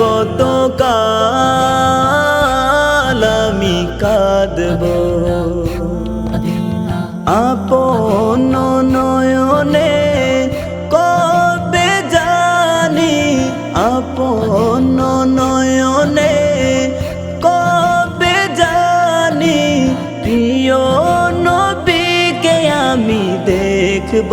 কত কাল আমি কাঁদব। আপন নয়নে কবে জানি, আপন নয়নে কবে জানি, প্রিয় নবীকে আমি দেখব।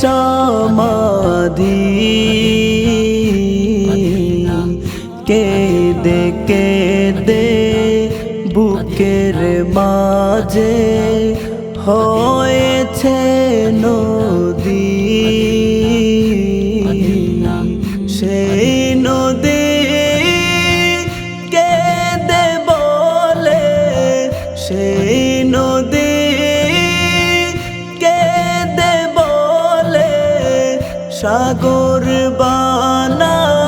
সমাধি। কে দে কে দে বুকের মাঝে হয়েছে নদী। সাগর বানাবো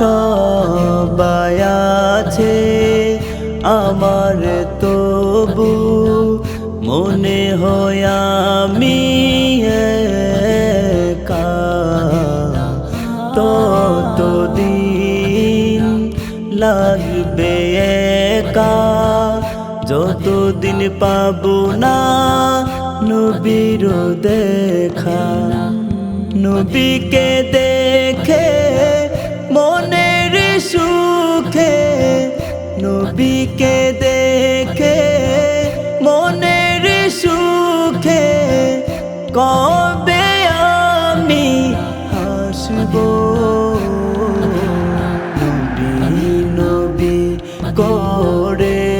সবাই আছে, আমার তবু মনে হয় আমি ততদিন লাগবে একা, যতদিন পাবো না নবীর দেখা। নবীকে দেখে নবীকে দেখে মনের সুখে কবে আমি হাসব? নবী নবী করে